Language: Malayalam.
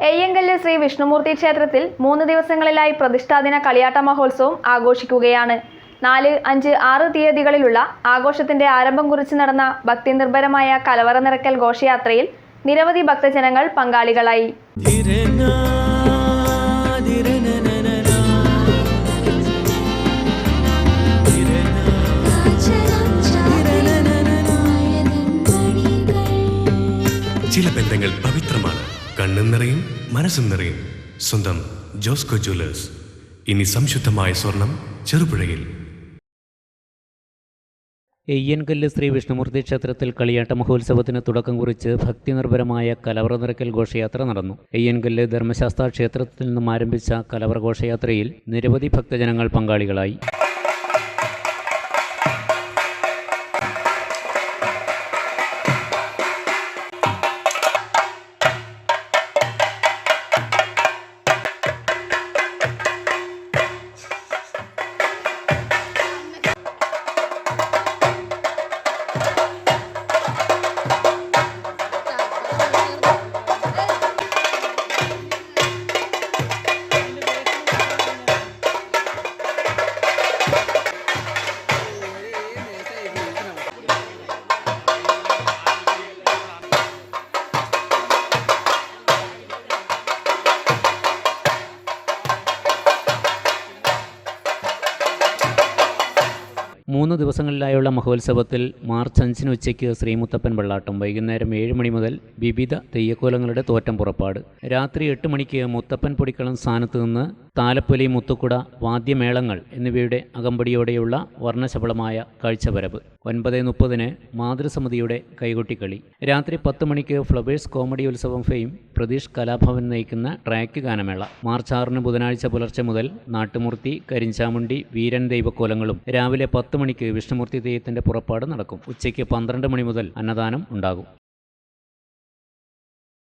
എയ്യങ്കല്ല് ശ്രീ വിഷ്ണുമൂർത്തി ക്ഷേത്രത്തിൽ മൂന്ന് ദിവസങ്ങളിലായി പ്രതിഷ്ഠാദിന കളിയാട്ട മഹോത്സവം ആഘോഷിക്കുകയാണ് നാല് അഞ്ച് ആറ് തീയതികളിലുള്ള ആഘോഷത്തിന്റെ ആരംഭം കുറിച്ച് നടന്ന ഭക്തി നിർഭരമായ കലവറ നിറക്കൽ ഘോഷയാത്രയിൽ നിരവധി ഭക്തജനങ്ങൾ പങ്കാളികളായി ചില ബന്ധങ്ങൾ പവിത്രമാണ് കണ്ണും നിറയും മനസ്സും നിറയും. സ്വന്തം ജോസ്കോ ജ്വല്ലേഴ്സ്. ഇനി സംശുദ്ധമായ സ്വർണം ചെറുപുഴയിൽ. എയ്യൻകല്ല് ശ്രീ വിഷ്ണുമൂർത്തി ക്ഷേത്രത്തിൽ കളിയാട്ട മഹോത്സവത്തിന് തുടക്കം കുറിച്ച് ഭക്തിനിർഭരമായ കലവറ നിറയ്ക്കൽ ഘോഷയാത്ര നടന്നു. എയ്യൻകല്ല് ധർമ്മശാസ്ത്ര ക്ഷേത്രത്തിൽ നിന്നും ആരംഭിച്ച കലവറ ഘോഷയാത്രയിൽ നിരവധി ഭക്തജനങ്ങൾ പങ്കാളികളായി. മൂന്ന് ദിവസങ്ങളിലായുള്ള മഹോത്സവത്തിൽ മാർച്ച് അഞ്ചിന് ഉച്ചയ്ക്ക് ശ്രീമുത്തപ്പൻ വെള്ളാട്ടം വൈകുന്നേരം ഏഴ് മണി മുതൽ വിവിധ തെയ്യക്കോലങ്ങളുടെ തോറ്റം പുറപ്പാട്. രാത്രി എട്ട് മണിക്ക് മുത്തപ്പൻ പൊടിക്കളം സ്ഥാനത്ത് നിന്ന് താലപ്പൊലി മുത്തുക്കുട വാദ്യമേളങ്ങൾ എന്നിവയുടെ അകമ്പടിയോടെയുള്ള വർണശബളമായ കാഴ്ചവരവ്. ഒൻപത് മുപ്പതിന് മാതൃസമിതിയുടെ കൈകൊട്ടിക്കളി. രാത്രി പത്ത് മണിക്ക് ഫ്ലവേഴ്സ് കോമഡി ഉത്സവം ഫെയിം പ്രതീഷ് കലാഭവൻ നയിക്കുന്ന ട്രാക്ക് ഗാനമേള. മാർച്ച് ആറിന് ബുധനാഴ്ച പുലർച്ചെ മുതൽ നാട്ടുമൂർത്തി കരിഞ്ചാമുണ്ടി വീരൻ ദൈവക്കോലങ്ങളും രാവിലെ പത്ത് മണിക്ക് വിഷ്ണുമൂർത്തി തെയ്യത്തിന്റെ പുറപ്പാട് നടക്കും. ഉച്ചയ്ക്ക് പന്ത്രണ്ട് മണി മുതൽ അന്നദാനം ഉണ്ടാകും.